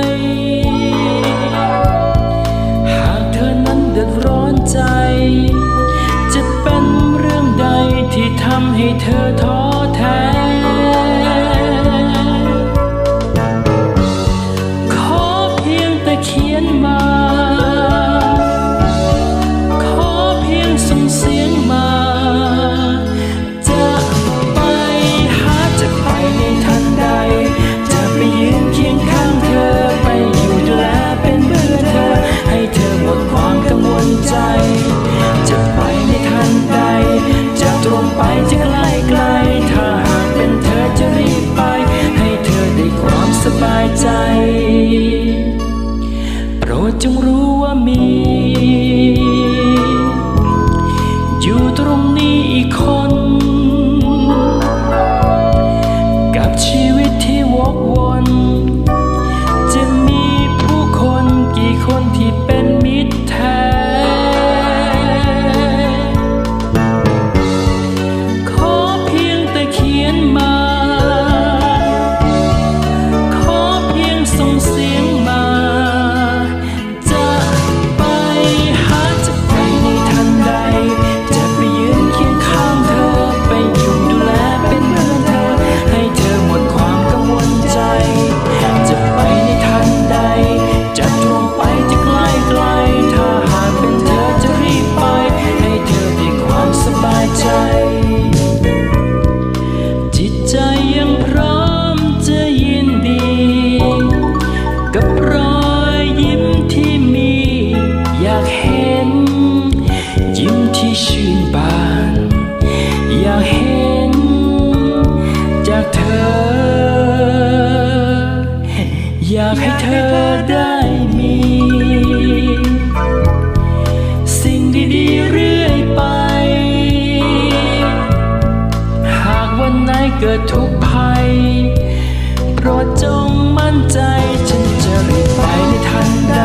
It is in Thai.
ย จงรู้ว่ามี เกิดทุกภัย โปรดจงมั่นใจ ฉันจะรีบไปในทันใด